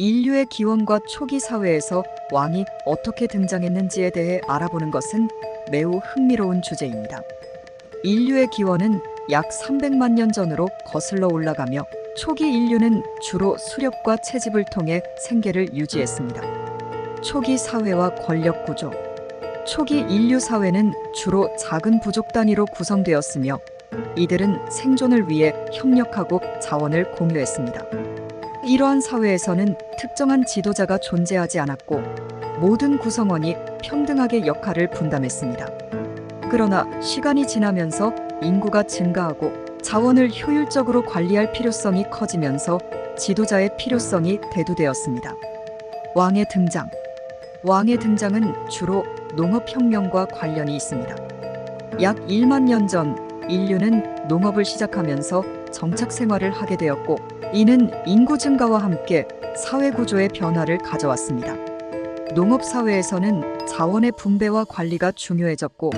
인류의 기원과 초기 사회에서 왕이 어떻게 등장했는지에 대해 알아보는 것은 매우 흥미로운 주제입니다. 인류의 기원은 약 300만 년 전으로 거슬러 올라가며 초기 인류는 주로 수렵과 채집을 통해 생계를 유지했습니다. 초기 사회와 권력 구조. 초기 인류 사회는 주로 작은 부족 단위로 구성되었으며 이들은 생존을 위해 협력하고 자원을 공유했습니다. 이러한 사회에서는 특정한 지도자가 존재하지 않았고 모든 구성원이 평등하게 역할을 분담했습니다. 그러나 시간이 지나면서 인구가 증가하고 자원을 효율적으로 관리할 필요성이 커지면서 지도자의 필요성이 대두되었습니다. 왕의 등장. 왕의 등장은 주로 농업혁명과 관련이 있습니다. 약 1만 년 전 인류는 농업을 시작하면서 정착 생활을 하게 되었고 이는 인구 증가와 함께 사회 구조의 변화를 가져왔습니다. 농업 사회에서는 자원의 분배와 관리가 중요해졌고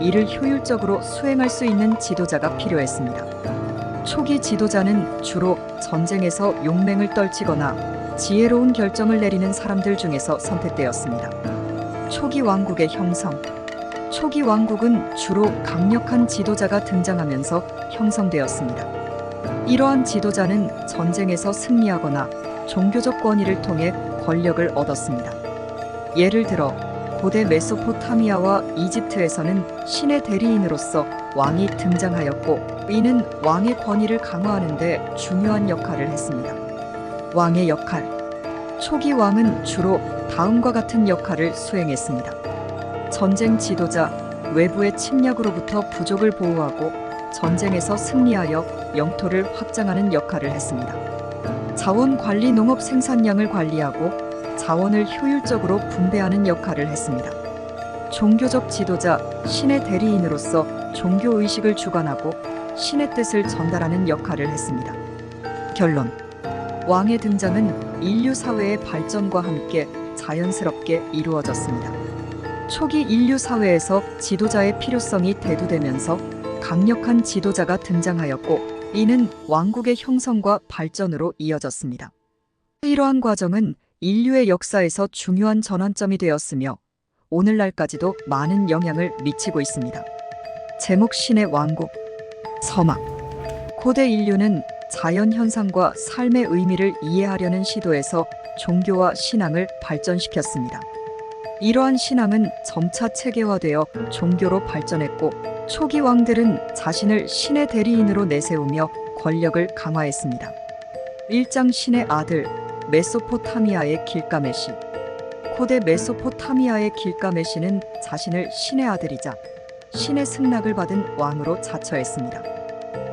이를 효율적으로 수행할 수 있는 지도자가 필요했습니다. 초기 지도자는 주로 전쟁에서 용맹을 떨치거나 지혜로운 결정을 내리는 사람들 중에서 선택되었습니다. 초기 왕국의 형성. 초기 왕국은 주로 강력한 지도자가 등장하면서 형성되었습니다. 이러한 지도자는 전쟁에서 승리하거나 종교적 권위를 통해 권력을 얻었습니다. 예를 들어 고대 메소포타미아와 이집트에서는 신의 대리인으로서 왕이 등장하였고 이는 왕의 권위를 강화하는 데 중요한 역할을 했습니다. 왕의 역할. 초기 왕은 주로 다음과 같은 역할을 수행했습니다. 전쟁 지도자, 외부의 침략으로부터 부족을 보호하고 전쟁에서 승리하여 영토를 확장하는 역할을 했습니다. 자원 관리 농업 생산량을 관리하고 자원을 효율적으로 분배하는 역할을 했습니다. 종교적 지도자, 신의 대리인으로서 종교 의식을 주관하고 신의 뜻을 전달하는 역할을 했습니다. 결론. 왕의 등장은 인류 사회의 발전과 함께 자연스럽게 이루어졌습니다. 초기 인류 사회에서 지도자의 필요성이 대두되면서 강력한 지도자가 등장하였고 이는 왕국의 형성과 발전으로 이어졌습니다. 이러한 과정은 인류의 역사에서 중요한 전환점이 되었으며 오늘날까지도 많은 영향을 미치고 있습니다. 제목 신의 왕국 서막 고대 인류는 자연 현상과 삶의 의미를 이해하려는 시도에서 종교와 신앙을 발전시켰습니다. 이러한 신앙은 점차 체계화되어 종교로 발전했고 초기 왕들은 자신을 신의 대리인으로 내세우며 권력을 강화했습니다. 일장 신의 아들 메소포타미아의 길가메시 고대 메소포타미아의 길가메시는 자신을 신의 아들이자 신의 승낙을 받은 왕으로 자처했습니다.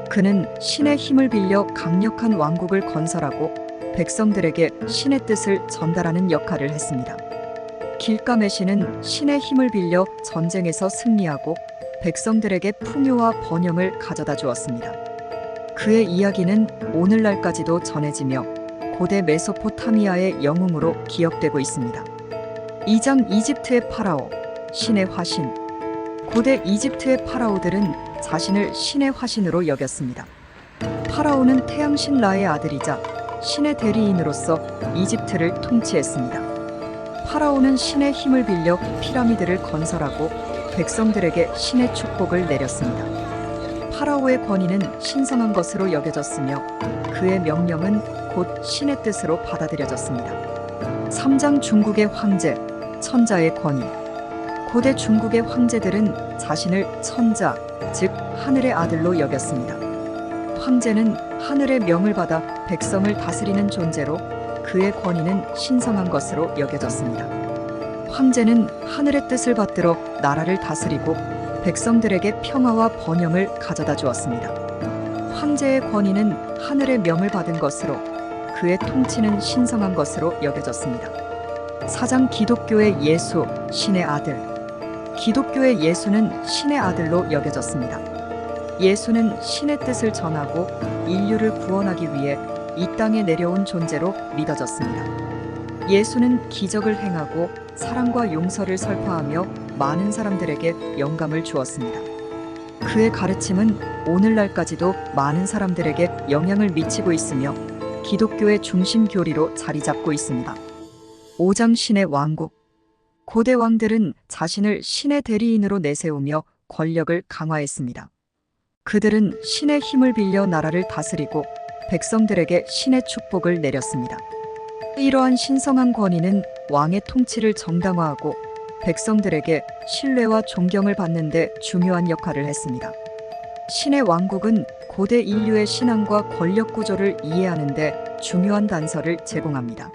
그는 신의 힘을 빌려 강력한 왕국을 건설하고 백성들에게 신의 뜻을 전달하는 역할을 했습니다. 길가메시는 신의 힘을 빌려 전쟁에서 승리하고 백성들에게 풍요와 번영을 가져다 주었습니다. 그의 이야기는 오늘날까지도 전해지며 고대 메소포타미아의 영웅으로 기억되고 있습니다. 2장 이집트의 파라오, 신의 화신. 고대 이집트의 파라오들은 자신을 신의 화신으로 여겼습니다. 파라오는 태양신 라의 아들이자 신의 대리인으로서 이집트를 통치했습니다. 파라오는 신의 힘을 빌려 피라미드를 건설하고 백성들에게 신의 축복을 내렸습니다. 파라오의 권위는 신성한 것으로 여겨졌으며 그의 명령은 곧 신의 뜻으로 받아들여졌습니다. 3장 중국의 황제, 천자의 권위. 고대 중국의 황제들은 자신을 천자, 즉 하늘의 아들로 여겼습니다. 황제는 하늘의 명을 받아 백성을 다스리는 존재로 그의 권위는 신성한 것으로 여겨졌습니다. 황제는 하늘의 뜻을 받들어 나라를 다스리고 백성들에게 평화와 번영을 가져다 주었습니다. 황제의 권위는 하늘의 명을 받은 것으로 그의 통치는 신성한 것으로 여겨졌습니다. 사장 기독교의 예수, 신의 아들. 기독교의 예수는 신의 아들로 여겨졌습니다. 예수는 신의 뜻을 전하고 인류를 구원하기 위해 이 땅에 내려온 존재로 믿어졌습니다. 예수는 기적을 행하고 사랑과 용서를 설파하며 많은 사람들에게 영감을 주었습니다. 그의 가르침은 오늘날까지도 많은 사람들에게 영향을 미치고 있으며 기독교의 중심 교리로 자리 잡고 있습니다. 오장 신의 왕국. 고대 왕들은 자신을 신의 대리인으로 내세우며 권력을 강화했습니다. 그들은 신의 힘을 빌려 나라를 다스리고 백성들에게 신의 축복을 내렸습니다. 이러한 신성한 권위는 왕의 통치를 정당화하고 백성들에게 신뢰와 존경을 받는 데 중요한 역할을 했습니다. 신의 왕국은 고대 인류의 신앙과 권력 구조를 이해하는 데 중요한 단서를 제공합니다.